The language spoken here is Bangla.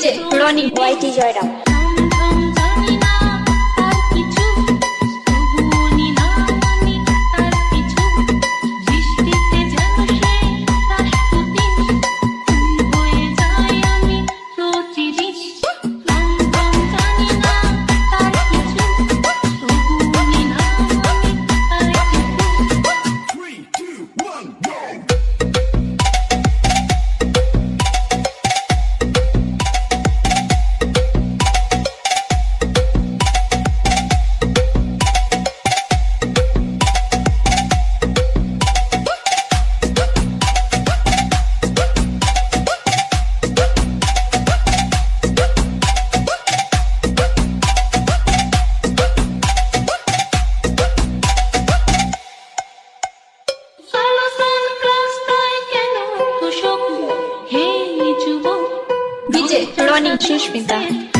ডিজে রনি বয়টি জয়রাম। 罗宁出品的。